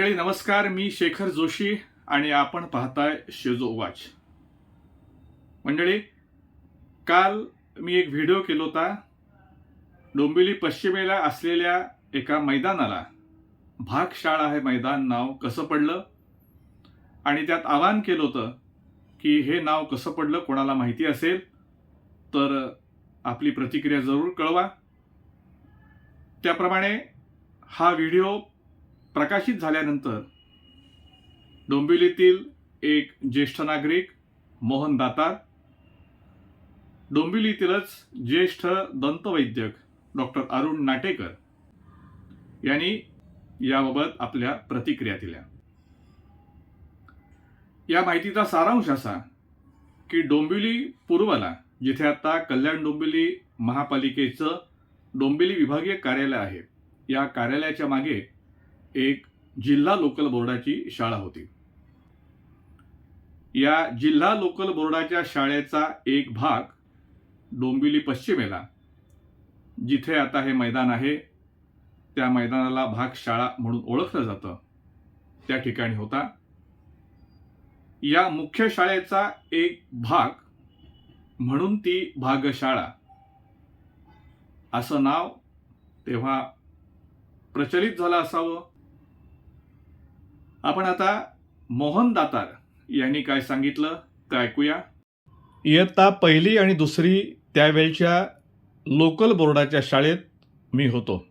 मंडळी नमस्कार. मी शेखर जोशी आणि आपण पाहताय शेजो वाच. मंडळी काल मी एक व्हिडिओ केला होता. डोंबिवली पश्चिमेला असलेल्या एका मैदानाला. भागशाळा हे मैदान नाव कसं पडलं? आणि त्यात आवाहन केलं होतं की हे नाव कसं पडलं कोणाला माहिती असेल तर आपली प्रतिक्रिया जरूर कळवा. त्याप्रमाणे हा व्हिडिओ प्रकाशित झाल्यानंतर डोंबिवलीतील एक ज्येष्ठ नागरिक मोहन दातार डोंबिवलीतीलच ज्येष्ठ दंतवैद्यक डॉक्टर अरुण नाटेकर यांनी याबाबत आपल्या प्रतिक्रिया दिल्या. या माहितीचा सारांश असा की डोंबिवली पूर्वला जिथे आता कल्याण डोंबिवली महापालिकेचं डोंबिवली विभागीय कार्यालय आहे या कार्यालयाच्या मागे एक जिल्हा लोकल बोर्डाची शाळा होती. या जिल्हा लोकल बोर्डाच्या शाळेचा एक भाग डोंबिवली पश्चिमेला जिथे आता हे मैदान आहे त्या मैदानाला भाग शाळा म्हणून ओळखलं जातं. त्या ठिकाणी होता. या मुख्य शाळेचा एक भाग म्हणून ती भागशाळा. असं नाव तेव्हा प्रचलित झालं असावं. आपण आता मोहन दातार यांनी काय सांगितलं ते ऐकूया? इयत्ता पहिली आणि दुसरी त्यावेळच्या लोकल बोर्डाच्या शाळेत मी होतो.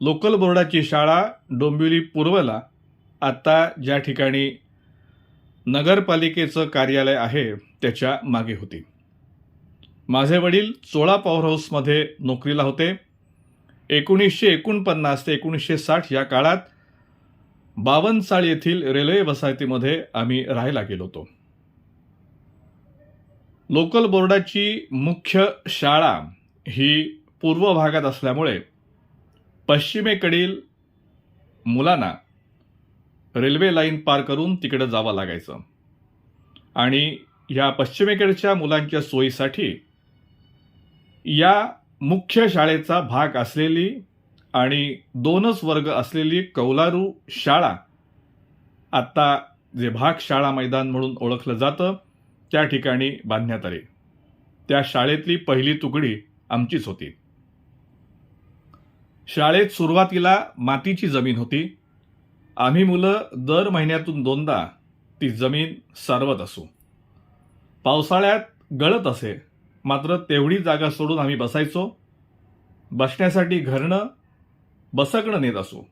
लोकल बोर्डाची शाळा डोंबिवली पूर्वला आत्ता ज्या ठिकाणी नगरपालिकेचं कार्यालय आहे त्याच्यामागे होती. माझे वडील चोळा पॉवर हाऊसमध्ये नोकरीला होते. एकोणीसशे एकोणपन्नास ते एकोणीसशे साठ या काळात बावनसाळ येथील रेल्वे वसाहतीमध्ये आम्ही राहायला गेलो होतो. लोकल बोर्डाची मुख्य शाळा ही पूर्व भागात असल्यामुळे पश्चिमेकडील मुलांना रेल्वे लाईन पार करून तिकडे जावं लागायचं. आणि या पश्चिमेकडच्या मुलांच्या सोयीसाठी या मुख्य शाळेचा भाग असलेली आणि दोनच वर्ग असलेली कौलारू शाळा आत्ता जे भाग शाळा मैदान म्हणून ओळखलं जातं त्या ठिकाणी बांधण्यात आली. त्या शाळेतली पहिली तुकडी आमचीच होती. शाळेत सुरुवातीला मातीची जमीन होती. आम्ही मुलं दर महिन्यातून दोनदा ती जमीन सारवत असू. पावसाळ्यात गळत असे मात्र तेवढी जागा सोडून आम्ही बसायचो. बसण्यासाठी घरणं बसकणं नेत असू.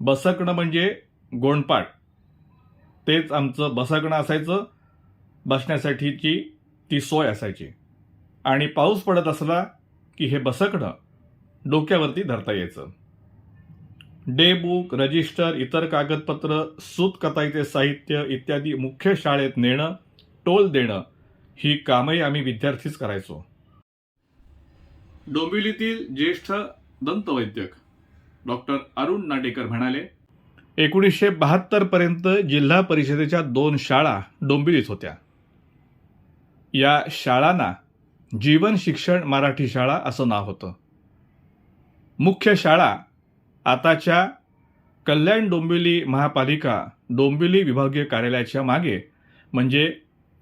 बसकणं म्हणजे गोंडपाट. तेच आमचं बसकणं असायचं. बसण्यासाठीची ती सोय असायची. आणि पाऊस पडत असला की हे बसकणं डोक्यावरती धरता यायचं. डे बुक रजिस्टर इतर कागदपत्र सूत कताईचे साहित्य इत्यादी मुख्य शाळेत नेणं टोल देणं ही कामही आम्ही विद्यार्थीच करायचो. डोंबिवलीतील ज्येष्ठ दंतवैद्यक डॉक्टर अरुण नाटेकर म्हणाले एकोणीसशे बहात्तर पर्यंत जिल्हा परिषदेच्या दोन शाळा डोंबिवलीत होत्या. या शाळांना जीवन शिक्षण मराठी शाळा असं नाव होतं. मुख्य शाळा आताच्या कल्याण डोंबिवली महापालिका डोंबिवली विभागीय कार्यालयाच्या मागे म्हणजे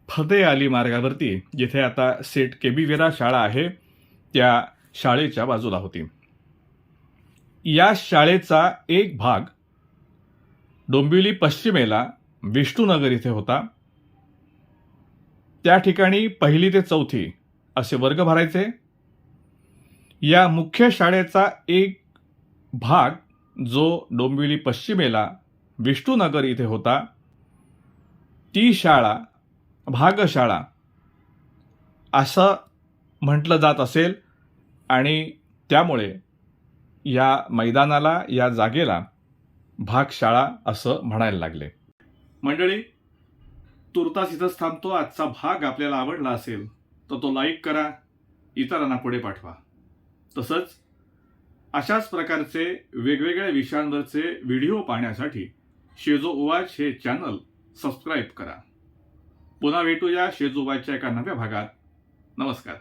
फते आली मार्गावरती जिथे आता सेट केबीवेरा शाळा आहे त्या शाळेच्या बाजूला होती. या शाळेचा एक भाग डोंबिवली पश्चिमेला विष्णुनगर इथे होता. त्या ठिकाणी पहिली ते चौथी असे वर्ग भरायचे. या मुख्य शाळेचा एक भाग जो डोंबिवली पश्चिमेला विष्णुनगर इथे होता ती शाळा भागशाळा असं म्हटलं जात असेल आणि त्यामुळे या मैदानाला या जागेला भागशाळा असं म्हणायला लागले. मंडळी तुर्तास इथंच थांबतो. आजचा भाग आपल्याला आवडला असेल तर तो लाईक करा इतरांना पुढे पाठवा. तसंच अशाच प्रकारचे वेगवेगळ्या विषयांवरचे व्हिडिओ पाहण्यासाठी शेजो उवाच हे चॅनल सबस्क्राईब करा. पुन्हा भेटूया शेजो एका नव्या भागात. नमस्कार.